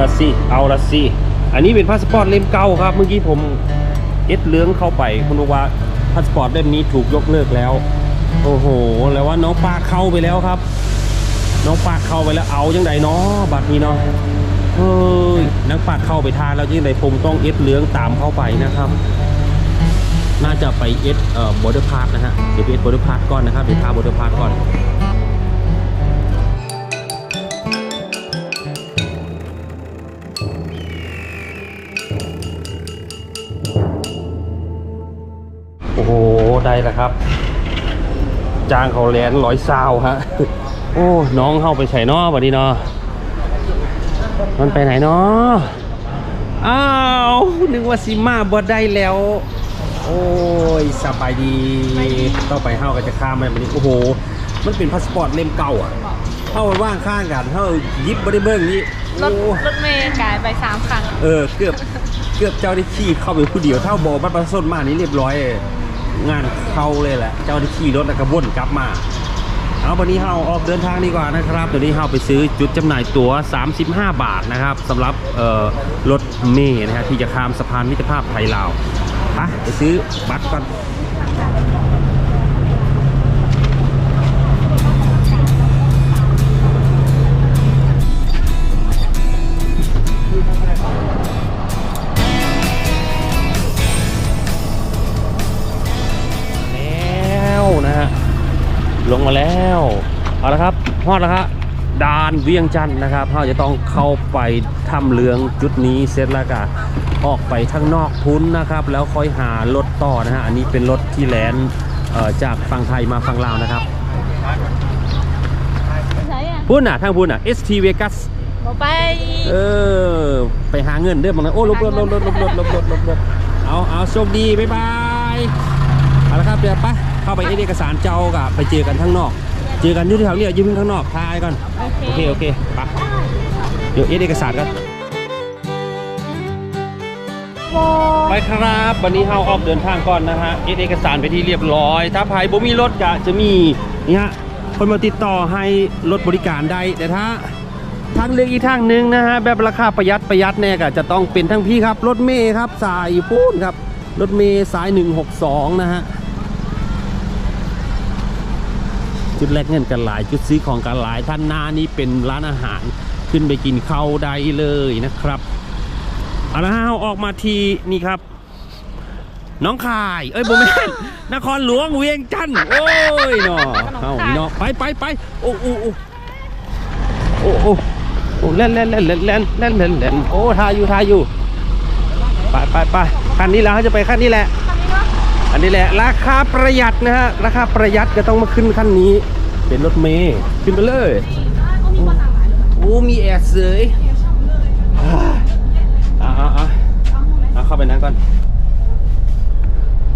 ละสิ เอาละสิ อันนี้เป็นพาสปอร์ตเล่มเก่าครับ เมื่อกี้ผมเอ็ดเลื้องเข้าไป คุณบอกว่าพาสปอร์ตเล่มนี้ถูกยกเลิกแล้ว โอ้โห แล้วว่าน้องปาเข้าไปแล้วครับ น้องปาเข้าไปแล้ว เอาจังไดเนาะบัตรนี้เนาะ เฮ้ย นักปาเข้าไปทานแล้วจังไดผมต้องเอ็ดเลื้องตามเข้าไปนะครับ น่าจะไปเอ็ดเอ่อบอร์เดอร์พาร์นะฮะ เดี๋ยวไปเอ็ดบอร์เดอร์พาร์ก่อนนะครับ เดี๋ยวทาบอร์เดอร์พาร์ก่อน ได้แล้วครับจ้างเขาแลนร้อยซาวฮะ โอ้ น้องเข้าไปใส่นอบัดนี้เนาะมันไปไหนเนาะอ้าว นึกว่าซิมาบดได้แล้ว โอ้ยสบายดีต้องไปเข้ากันจะข้ามไปบัดนี้ โอ้โห มันเป็นพาสปอร์ตเล่มเก่าอะเข้าไปว่างข้างกันเข้ายิบบริเบิ้งนี่รถโอ้รถเมย์กายไปสามครั้ง เออ เกือบ เกือบเจ้าได้ขี่เข้าไปผู้เดียวเท่าบอบัตรประชาชนมานี่เรียบร้อย งานเข้าเลยแหละ เจ้าที่ขี่รถแล้วก็วนกลับมาเอาวันนี้เราออกเดินทางดีกว่านะครับตัวนี้เราไปซื้อจุดจำหน่ายตั๋ว 35 บาทนะครับสำหรับรถเมล์นะฮะที่จะข้ามสะพานมิตรภาพไทยลาวไปไปซื้อบัตรก่อน ลงมาแล้ว เอาละครับฮอดแล้วครับด่านเวียงจันทน์นะครับเราจะต้องเข้าไปทำเรืองจุดนี้เสร็จแล้วก็ออกไปข้างนอกพุ้นนะครับ แล้วค่อยหารถต่อนะฮะอันนี้เป็นรถที่แลนเอ่อจากฝั่งไทยมาฝั่งลาวนะครับใช่อะพุ้นอะทางพุ้นอะ ST Vegas บอกไป เออ ไปหาเงินเด้อมังนะโอ้ลบลบลบลบลบลบลบลบลบลบเอาเอาโชคดี บ๊ายบาย เอาละครับ เดี๋ยวไป เข้าไปเอกสารเจ้ากับไปเจอกันข้างนอก เจอกันอยู่ที่แถวเนี้ยืมข้างนอกทายก่อนโอเคโอเคโอเคไปเดี๋ยวเอกสารกันไปครับวันนี้เฮาออกเดินทางก่อนนะฮะเอเอกสารไปที่เรียบร้อย ถ้าภายบ่มีรถกะจะมีนี่ฮะคนมาติดต่อให้รถบริการได้แต่ถ้าทางเลือกอีกทางหนึ่งนะฮะแบบราคาประหยัดประหยัดแน่ก็จะต้องเป็นทั้งพี่ครับ รถเมย์ครับสายพูนครับ รถเมย์สาย 162 นะฮะ จุดแรกเงินกันหลาย จุดซื้อของกันหลายท่านหน้านี้เป็นร้านอาหารขึ้นไปกินข้าวได้เลยนะครับเอาละฮออกมาทีนี่ครับ น้องข่าย เอ้ยบุ๋บแมนนครหลวงเวียงจันทร์โอ้ยเนาะเอาเนาะไปไปไปโอ้โอ้โอ้โอ้โอ้เล่นเล่นเล่นเล่นเล่นเล่นเล่นโอ้ทายอยู่ทายอยู่ไปไปไปคันนี้แล้วเขาจะไปคันนี้แหละ อันนี้แหละราคาประหยัดนะฮะราคาประหยัดก็ต้องมาขึ้นคันนี้ เป็นรถเมย์ขึ้นไปเลยโอ้มีแอร์เสยอ่าอ่าอ่าเอาเข้าไปนั่งก่อน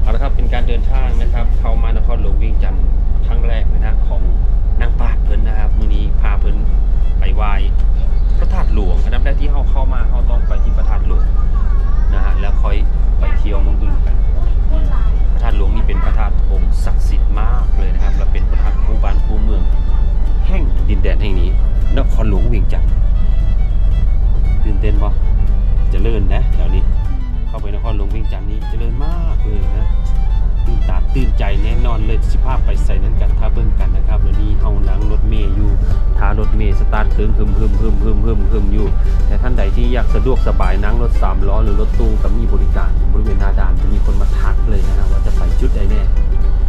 เอาละครับเป็นการเดินทางนะครับ เข้ามานครหลวงเวียงจันทร์ มฮึมฮึมฮึมฮึมฮึมอยู่ แต่ท่านใดที่อยากสะดวกสบายนั่งรถสามล้อหรือรถตู้ก็มีบริการบริเวณหน้าด่านจะมีคนมาทักเลยนะครับว่าจะไปจุดใดแน่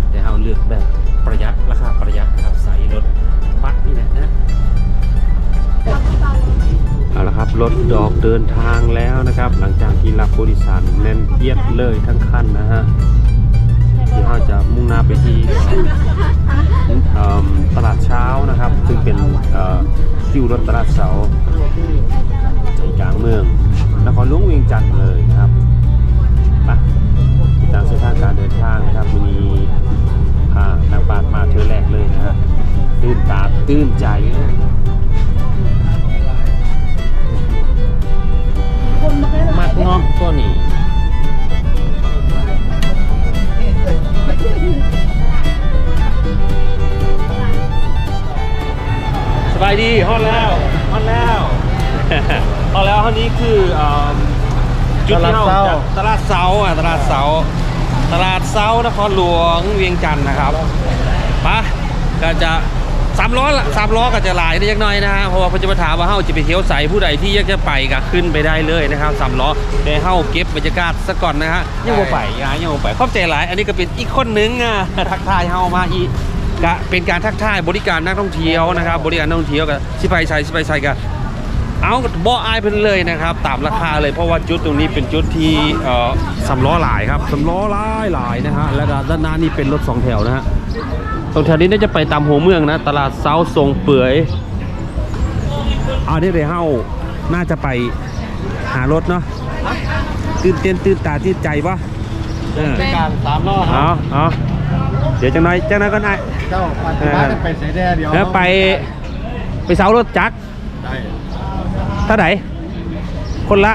แต่เฮาเลือกแบบประหยัดราคาประหยัดครับใส่รถบัสนี่แหละนะเอาละครับรถดอกเดินทางแล้วนะครับ หลังจากที่รับผู้โดยสารแน่นเอียดเลยทั้งคันนะฮะ ที่เราจะมุ่งหน้าไปที่ตลาดเช้านะครับ ซึ่งเป็นเอ่อคิวรถตลาดเสาใจกลางเมืองนครหลวงเวียงจันทร์เลยนะครับไปติดตามเส้นทางการเดินทางนะครับวันนี้พานางปาดมาเธอแรกเลยนะฮะตื่นตาตื่นใจ ดเสานครหลวงเวียงจันทร์นะครับปะก็จะสามล้อละสามล้อก็จะหลายนิดน่อยนะฮะเพราะว่าเขาจะมาถามว่าเฮาจะไปเที่ยวใสผู้ใดที่อยากจะไปก็ขึ้นไปได้เลยนะครับสามล้อแต่เฮาเก็บบรรยากาศซะก่อนนะฮะยังบ่ไปอะยังบ่ไปขอบใจหลาย อันนี้ก็เป็นอีกคนนึงอะทักทายเฮามาอีกก็เป็นการทักทายบริการนักท่องเที่ยวนะครับบริการนักท่องเที่ยวก็สิไปใช้สิไปใช้ก็ เอาบ่อายเพิ่นเลยนะครับ ตามราคาเลยเพราะว่าจุดตรงนี้เป็นจุดที่เอ่อสำล้อหลายครับสำล้อหลายหลายนะฮะแล้วก็ด้านหน้านี่เป็นรถสองแถวนะฮะตรงแถวนี้น่าจะไปตามหัวเมืองนะ ตลาดเซาทรงเปื่อยเอาได้เลยเฮาน่าจะไปหารถเนาะตื่นเต้นตื่นตาตื่นใจปะเออเป็นการสามล้อคเอารับเอาเดี๋ยวจังหน่อยจังหน่อยก็ได้เจ้าปัจจุบันเป็นสายแดงเดียวแล้วไปไปเซารถจักรได้ เท่าไหร่คนละ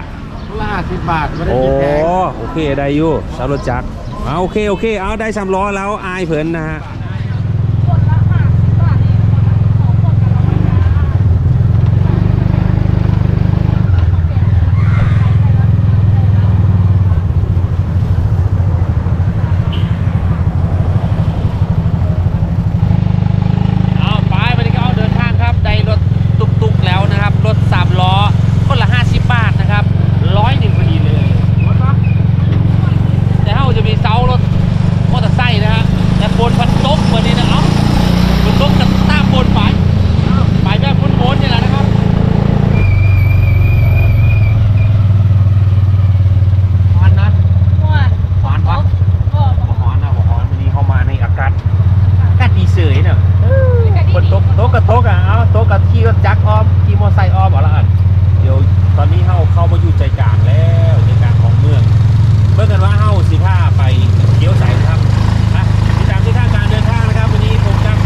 ล่าสิบบาทไม่ได้โอ้คิดแพง โอเคได้อยู่สาวรถจักรเอาโอเคโอเค เอาได้สามล้อแล้วอายเผินนะฮะเอาไปไปนี่ก็เอาเดินทางครับ ได้รถตุกๆแล้วนะครับ รถสามล้อ คนละ 50 บาทนะครับร้อยหนึ่งพอดีเลย แต่ถ้าจะมีเซารถมอเตอร์ไซค์นะฮะแต่บนพันตกวันนี้นะเอ้าบนตกกับตามบนไปไปแบบพ้นโนๆนี่แหละนะครับฮอนนะ ม่วน ฮอนปะ บ่ บ่ฮอนนะบ่ฮอนวันนี้เข้ามาในอากาศอากาศดีเสยเนอะบนตกโต๊ะกับโต๊ะอะเอ้าโต๊ะกับขี่รถจักรอ้อมขี่มอเตอร์ไซค์อ้อมเอาละอันเดี๋ยวตอนนี้เข้าเข้ามาอยู่ใจกลางแล้วใจกลางของเมือง เมื่อกันว่าเฮ้าสิผ้าไปเที่ยวใสนะครับอะติดตามที่ทางการเดินทางนะครับ วันนี้ผมกับ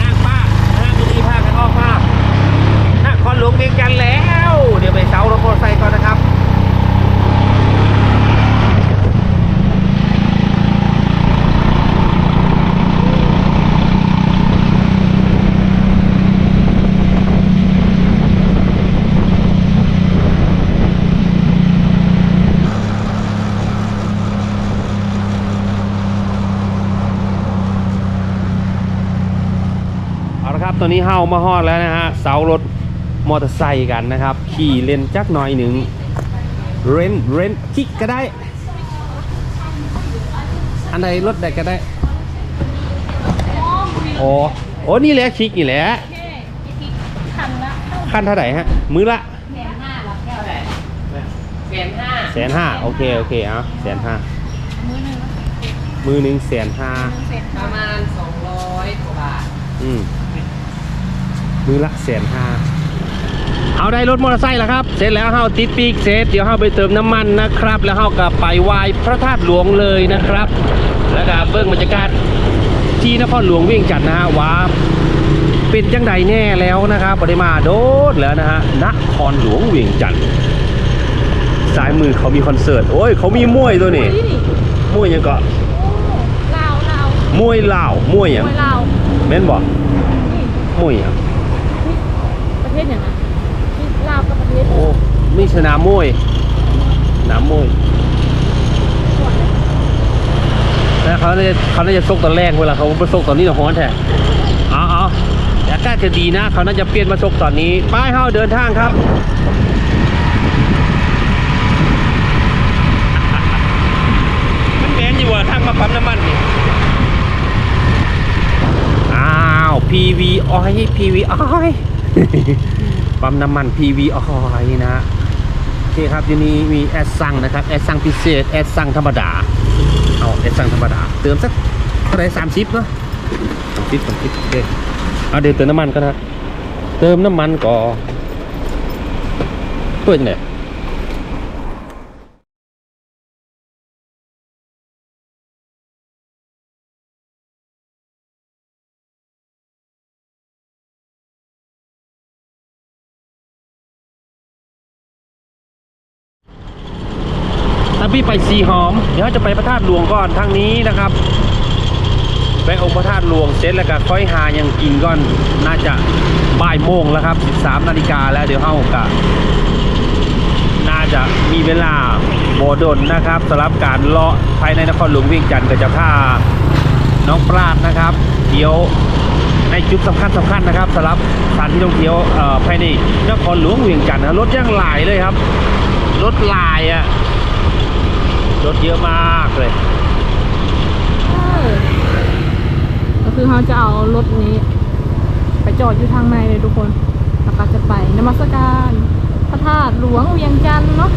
นางป้านะฮะวันนี้พากันออกมานครหลวงเวียงจันทร์แล้ว เดี๋ยวไปเซารถมอเตอร์ไซค์ก่อนนะครับ เอาละครับตอ นนี้เฮามาฮอดแล้วนะฮะเสารถมอเตอร์ไซค์กันนะครับ ขี่เล่นจักหน่อยหนึ่งเรนเรนคิกก็ได้ อันใดรถใดก็ได้โอ้โอ้นี่แหละคิกนี่แหละคันละขั้นเท่าไหร่ฮะ มือละแสนห้าหรอแค่ไหนแสนห้าโอเคโอเคเอาแสนห้ามื้อหนึงมือหนึ่งแสนห้าเสร็จประมาณ200กว่าบาทอืม มือละแสนห้าเอาได้รถมอเตอร์ไซค์แล้วครับ เสร็จแล้วเฮาติดปีกเสร็จเดี๋ยวเฮาไปเติมน้ำมันนะครับ แล้วเฮาก็ไปไหว้พระธาตุหลวงเลยนะครับ แล้วก็เบิ่งบรรยากาศที่นครหลวงเวียงจันทร์นะฮะว่าเป็นจังใดแน่แล้วนะครับปริมาโดดแล้วนะฮะนครหลวงเวียงจันทร์ซ้ายมือเขามีคอนเสิร์ตโอ้ยเขามีมวยตัวนี้นี่นี่มวยหยังก็ลาวลาวมวยลาวมวยหยังมวยลาวแม่นบ่นี่มวยหยังประ เทศอย่างไรนี่ลาวกับประเทศโอ้นี่สนามมวยสนามมวยแล้วเขาเนี่ยเขาน่าจะซกตอนแรกเวลาเขาไปซกตอนนี้น่ะฮ้อนแท้เอาเอาแต่อากาศจะดีนะเขาน่าจะเปลี่ยนมาซกตอนนี้ป้ายเฮาเดินทางครับมันแมนอยู่ว่าทางมาปั๊มน้ำมันนี่อ้าว PV ออย PV ออย ปั๊มน้ำมัน PV ออยนะฮะโอเคครับทีนี้มีแอดสั่งนะครับแอดสั่งพิเศษแอดสั่งธรรมดาเอาแอดสั่งธรรมดา เติมสักเท่าไรสามสิบเนาะสามสิบสามสิบโอเคเอาเดี๋ยวเติมน้ำมันก็นะเติมน้ำมันก่อนเปิดยังไง พี่ไปสีหอม เดี๋ยวจะไปพระธาตุหลวงก่อนทางนี้นะครับไปองค์พระธาตุหลวงเสร็จแล้วก็ค่อยหายังกินก่อนน่าจะบ่ายโมงแล้วครับ 13นาฬิกาแล้วเดี๋ยวเฮากะน่าจะมีเวลาโบดนนะครับสำหรับการเลาะภายในนครหลวงเวียงจันทร์ก็จะพาน้องปราดนะครับเที่ยวในจุดสำคัญสำคัญนะครับสำหรับสถานที่ท่องเที่ยวเอ่อภายในนครหลวงเวียงจันทร์รถย่างหลายเลยครับ รถหลายอะ รถเยอะมากเลย ก็คือเขาจะเอารถนี้ ไปจอดอยู่ทางในเลยทุกคน แล้วก็จะไปนมัสการพระธาตุหลวงเวียงจันทร์เนาะ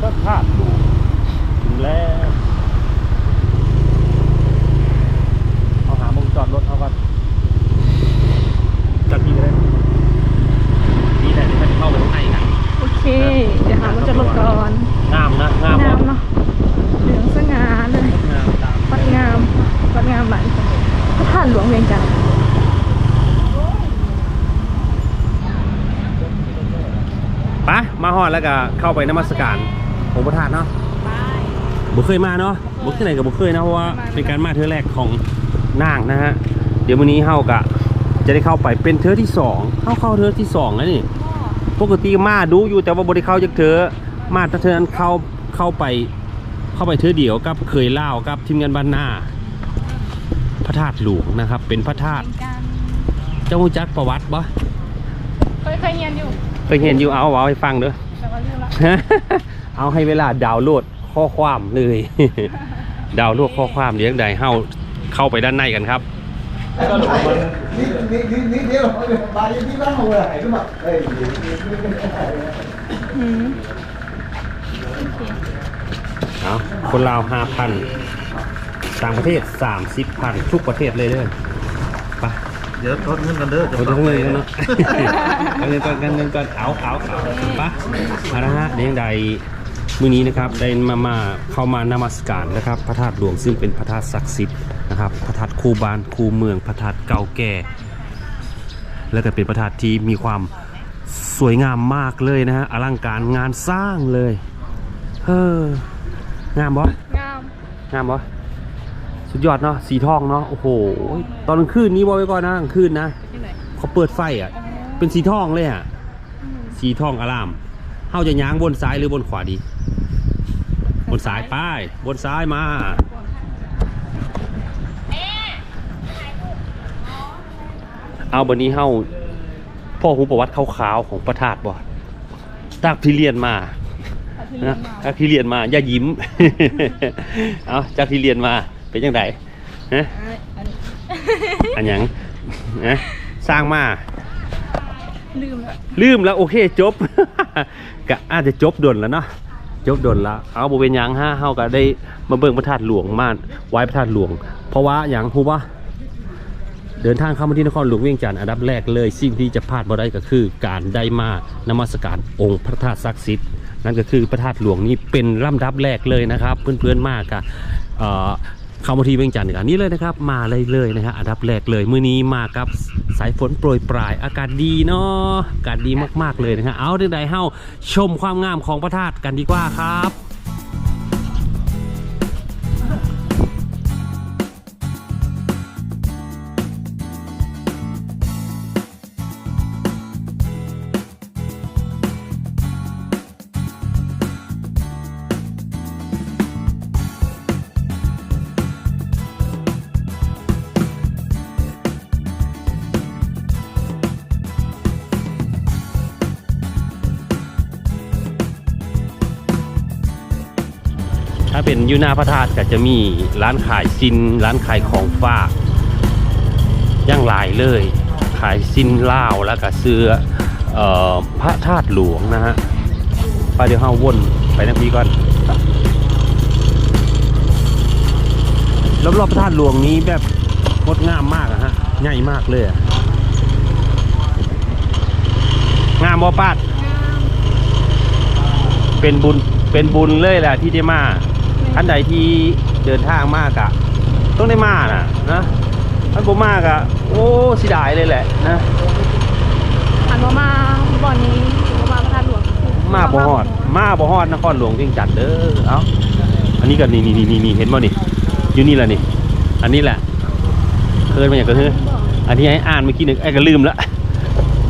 พระธาตุหลวงถึงแล้วเอาหามุมจอดรถเอาก่อนจัดที่เลยนี่แหละที่มันเข้าไปข้างในนะ โอเค เดี๋ยวหาว่าจะรถก่อน งามนะงาม งามเนาะเหลืองสง่าเลย งามตาม วัดงามวัดงามหลายพระธาตุหลวงเวียงจันทร์ ไปมาฮอด แล้วก็เข้าไปนมัสการองค์พระธาตุเนาะบุเคยมาเนาะบุที่ไหนกับบุเคยนะเพราะว่าเป็นการมาเทอแรกของนางนะฮะเดี๋ยววันนี้เฮากะจะได้เข้าไปเป็นเทอที่สองเข้าเข้าเทอที่สองแล้วนี่ปกติมาดูอยู่แต่ว่าบริเข้าจากเธอมาแต่เธอนั้นเข้าเข้าไปเข้าไปเธอเดียวกับเคยเล่ากับทีมงานบ้านหน้า พระธาตุหลวงนะครับ เป็นพระธาตุเจ้ารู้จักประวัติบ่เคยเคยเรียนอยู่เคยเห็นอยู่เอาเอาให้ฟังเด้อแต่ว่าลืมละ เอาให้เวลาดาวน์โหลดข้อความเลย ดาวน์โหลดข้อความเดี๋ยวใดเฮาเข้าไปด้านในกันครับนี่นี่นี่นี่เดียวบายที่บ้านเราเลยรู้ป่ะเอ้ยอืมเอาคนลาวห้าพันต่างประเทศสามสิบพันทุกประเทศเลยเด้อไปเดี๋ยวทดเงินกันเด้อโอ้ยต้องเงินกันเนาะเอาเงินก่อนกันเงินก่อนเอาเอาเอาไปะเอาละฮะเดี๋ยวยังใดมื้อนี้นะครับได้มามาเข้ามานมัสการนะครับ พระธาตุหลวงซึ่งเป็นพระธาตุศักดิ์สิทธิ์นะครับพระธาตุคูบานคูเมืองพระธาตุเก่าแก่ แล้วก็เป็นพระธาตุที่มีความสวยงามมากเลยนะฮะอลังการงานสร้างเลยเฮ้องามบ่งามงามปะ สุดยอดเนาะสีทองเนาะโอ้โห ตอนกลางคืนนี้บอกไว้ก่อนนะกลางคืนนะที่ไหนเขาเปิดไฟอะ เป็นสีทองเลยอะสีทองอารามเฮาจะย้างบนซ้ายหรือบนขวาดี บนซ้ายป้ายบนซ้ายมาเอาบันนี้เฮาพ่อหูประวัติขาวๆของประธาตบ่ตากพิเรียนมาที่เรียนะนมาจากที่เรียนมา อย่ายิ้ม เอาจากที่เรียนมา เป็นยังไงฮะอะอันนี้อันหยังนะสร้างมาลืมแล้วลืมแล้วโอเคจบ ก็อาจจะจบดนแล้วเนาะจบดนแล้วเอาบเป็นหยังฮะเฮาก็ได้มาเบิ่งพระธาตุหลวงมาไหว้พระธาตุหลวง เพราะว่าอย่างฮู้ว่าเดินทางเข้ามาที่นครหลวงเวียงจันทร์อันดับแรกเลย สิ่งที่จะพลาดบ่ได้ก็คือ การได้มานมัสการองค์พระธาตุศักดิ์สิทธิ์นั่นก็คือพระธาตุหลวงนี้เป็นลำดับแรกเลยนะครับ เพื่อนๆมากอะ เข้ามาที่เวียงจันทร์กันนี้เลยนะครับ มาเลยเลยนะฮะอันดับแรกเลยมื้อนี้มากับสายฝนโปรยปลาย อากาศดีเนาะอากาศดีมากๆเลยนะฮะเอาเดี๋ยวใดเฮาชมความงามของพระธาตุกันดีกว่าครับ ถ้าเป็นยูนาพระธาตุก็จะมีร้านขายซิน ร้านขายของฝากย่างหลายเลย ขายซินล่าวแล้วก็เสื้อเอ่อพระธาตุหลวงนะฮะไปเดี๋ยวเฮาวนไปนักพีก่อนรอบๆพระธาตุหลวงนี้แบบงดงามมากอะฮะใหญ่มากเลยงามบ่ปาดเป็นบุญเป็นบุญเลยแหละที่ได้มา ท่านใดที่เดินทางมากอะต้องได้มาน่ะนะท่านผมมากอะโอ้เสิดายเลยแหละนะหันมามาบ่อนนี้ถือว่ามาพระธาตุหลวงมาบ่ฮอด มาบ่ฮอดนครหลวงเวียงจันทน์เด้อเอาอันนี้ก็นี่นี่นี่นี่เห็นบ่นี่อยู่นี่แหละนี่ อันนี้แหละเอินมาอย่างก็คืออันที่ให้อ่านเมื่อกี้นึงไอ้ก็ลืมละ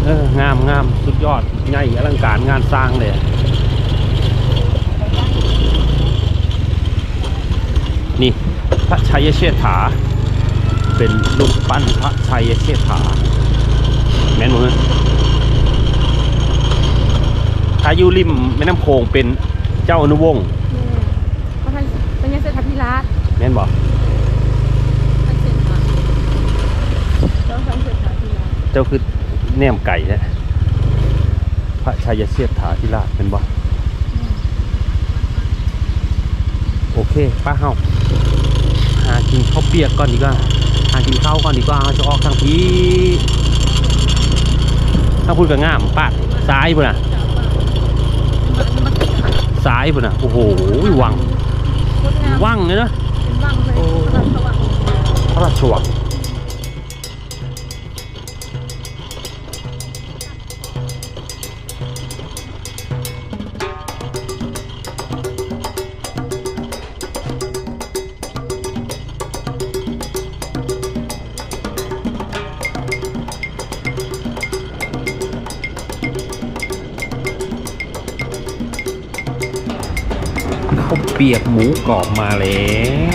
เอองามงามสุดยอดใหญ่อลังการงานสร้างเลย นี่พระชัยเชษฐา เป็นรูปปั้นพระชัยเชษฐา แม่นบ่ฮะถ้าอยู่ริมแม่น้ำโขงเป็นเจ้าอนุวงศ์ก็ท่านเป็นยังเศรษฐพิราชแม่นบ่ท่านเศรษฐาเจ้าท่านเศรษฐาพิราชเจ้าคือแนมไก่แท้พระชัยเชษฐาธิราชเป็นบ่โอเคป้าเฮาหา กินข้าวเปียกก่อนดีกว่าหากินข้าวก่อนดีกว่าเราจะออกทางพีถ้าพูดกับง่ามปาดซ้ายพุ่นน่ะซ้ายพุ่นน่ะโอ้โหวังงดงามวังเลยนะเป็นวังเลยโอ้พระราชวัง เปียกหมูกรอบมาแล้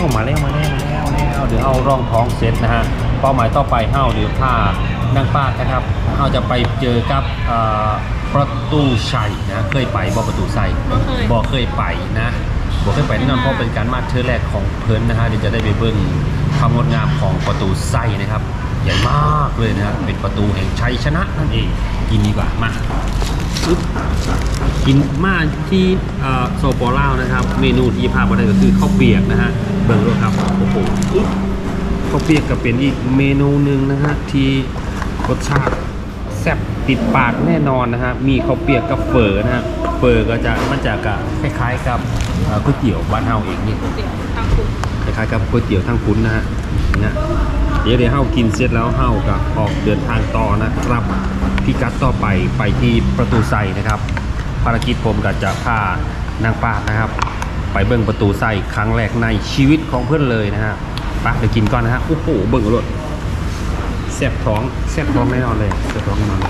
วมาแล้วมาแล้วมาแล้วมาแล้วเดี๋ยวเอาร่องท้องเสร็จนะฮะเป้าหมายต่อไปเฮ้าเดี๋ยวพานั่งป้าดนะครับเฮ้าจะไปเจอกับเอ่อประตูชัยนะเคยไปบ่ประตูชัยบ่เคยบ่เคยไปนะบ่เคยไปแน่นอนเพราะเป็นการมาเธอแรกของเพิ่นนะฮะเดี๋ยวจะได้ไปเบิ่งความงดงามของประตูไส้นะครับ ใหญ่มากเลยนะฮะเป็นประตูแห่งชัยชนะนั่นเอง กินดีกว่ามาอึ๊บกินมาที่เอ่อโซโปลาวนะครับ เมนูที่พามาได้ก็คือข้าวเปียกนะฮะเบิ่งด้วยครับโอ้โหอึ๊บข้าวเปียกก็เป็นอีกเมนูหนึ่งนะฮะที่รสชาติแซ่บติดปากแน่นอนนะฮะมีข้าวเปียกกับเฝอนะฮะเฝอก็จะมันจะกะคล้ายๆกับเอ่อก๋วยเตี๋ยวบ้านเฮาเองนี่เดี๋ยวทางคุณคล้ายๆกับก๋วยเตี๋ยวทั้งคุ้นนะฮะเนี่ย เดี๋ยวเดี๋ยวเฮากินเสร็จแล้วเฮาก็ออกเดินทางต่อนะครับพิกัดต่อไปไปที่ประตูไซนะครับ ภารกิจผมก็จะพานางป้านะครับ ไปเบิ่งประตูไซครั้งแรกในชีวิตของเพื่อนเลยนะฮะไปเดี๋ยวกินก่อนนะฮะโอ้โหเบิ่งรถแซ่บท้องแซ่บท้องแน่นอนเลยแซ่บท้องแน่นอน